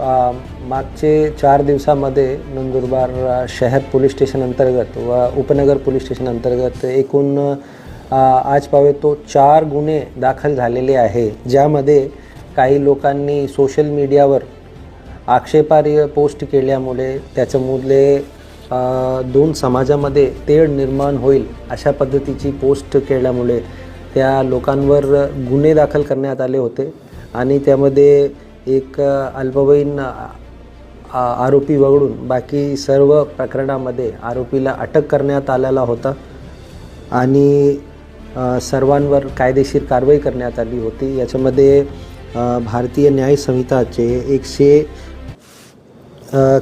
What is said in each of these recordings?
मागचे चार दिवसामध्ये नंदुरबार शहर पोलीस स्टेशन अंतर्गत व उपनगर पोलीस स्टेशन अंतर्गत एकूण आज पावे तो चार गुन्हे दाखल झालेले आहे ज्यामध्ये काही लोकांनी सोशल मीडियावर आक्षेपार्ह पोस्ट केल्यामुळे त्याच्यामुळे अ, दोन समाजामध्ये तेढ निर्माण होईल अशा पद्धतीची पोस्ट केल्यामुळे त्या लोकांवर गुन्हे दाखल करण्यात आले होते. आणि त्यामध्ये एक अल्पवयीन आरोपी वगळून बाकी सर्व प्रकरणामध्ये आरोपीला अटक करण्यात आलेला होता आणि सर्वांवर कायदेशीर कारवाई करण्यात आली होती. याच्यामध्ये भारतीय न्याय संहिताचे एकशे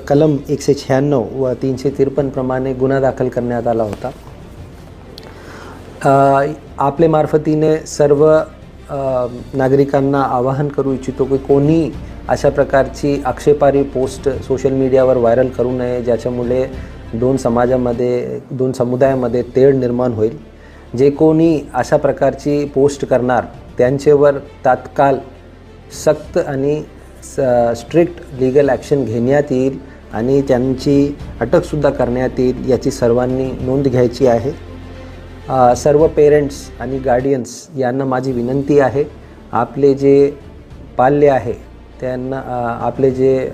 कलम एकशे शहाण्णव व तीनशे त्रेपन्न प्रमाणे गुन्हा दाखल करण्यात आला होता. आपले मार्फतीने सर्व नागरिकांना आवाहन करू इच्छितो की कोणी अशा प्रकारची आक्षेपारी पोस्ट सोशल मीडियावर व्हायरल करू नये ज्याच्यामुळे दोन समाजामध्ये दोन समुदायामध्ये तेढ निर्माण होईल. जे कोणी अशा प्रकारची पोस्ट करणार त्यांच्यावर तात्काळ सक्त आणि स्ट्रिक्ट लिगल ॲक्शन घेण्यात येईल आणि त्यांची अटकसुद्धा करण्यात येईल याची सर्वांनी नोंद घ्यायची आहे. सर्व पेरेंट्स आणि गार्डियन्स यांना माझी विनंती आहे. आपले जे पाल्य आहे त्यांना आपले जे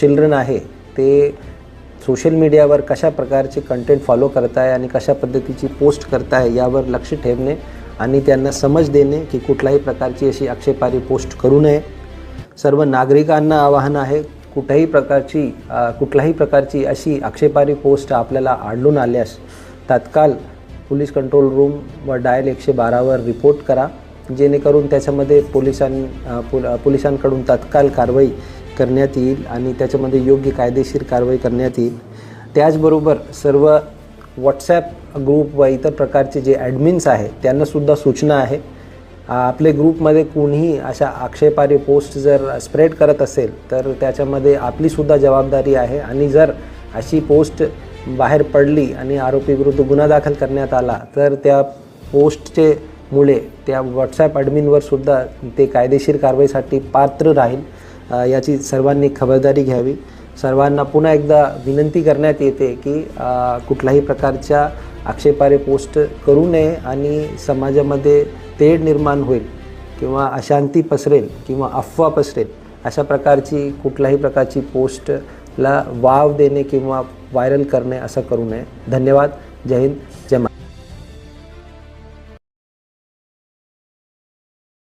चिल्ड्रन आहे ते सोशल मीडियावर कशा प्रकारचे कंटेंट फॉलो करताय आणि कशा पद्धतीची पोस्ट करताय यावर लक्ष ठेवणे आणि त्यांना समज देणे की कुठल्याही प्रकारची अशी आक्षेपारी पोस्ट करू नये. सर्व नागरिकांना आवाहन आहे कुठल्याही प्रकारची कुठल्याही प्रकारची अशी आक्षेपारी पोस्ट आपल्याला आढळून आल्यास तात्काळ पोलीस कंट्रोल रूम व डायल एकशे बारावर रिपोर्ट करा. जेणेकरून त्याच्यामध्ये पोलिसां पोल पोलिसांकडून तात्काळ कारवाई करण्यात येईल आणि त्याच्यामध्ये योग्य कायदेशीर कारवाई करण्यात येईल. त्याचबरोबर सर्व व्हॉट्सॲप ग्रुप व इतर प्रकारचे जे ॲडमिन्स आहे त्यांनासुद्धा सूचना आहे. आपले ग्रुपमध्ये कोणीही अशा आक्षेपारी पोस्ट जर स्प्रेड करत असेल तर त्याच्यामध्ये आपलीसुद्धा जबाबदारी आहे. आणि जर अशी पोस्ट बाहेर पडली आणि आरोपीविरुद्ध गुन्हा दाखल करण्यात आला तर त्या पोस्टचे मुळे त्या व्हॉट्सॲप ॲडमिनवर सुद्धा ते कायदेशीर कारवाईसाठी पात्र राहील याची सर्वांनी खबरदारी घ्यावी. सर्वांना पुन्हा एकदा विनंती करण्यात येते की कुठल्याही प्रकारच्या आक्षेपारे पोस्ट करू नये आणि समाजामध्ये तेढ निर्माण होईल किंवा अशांती पसरेल किंवा अफवा पसरेल अशा प्रकारची कुठल्याही प्रकारची पोस्ट ला वाव देणे किंवा व्हायरल करणे असं करू नये. धन्यवाद. जय हिंद. जय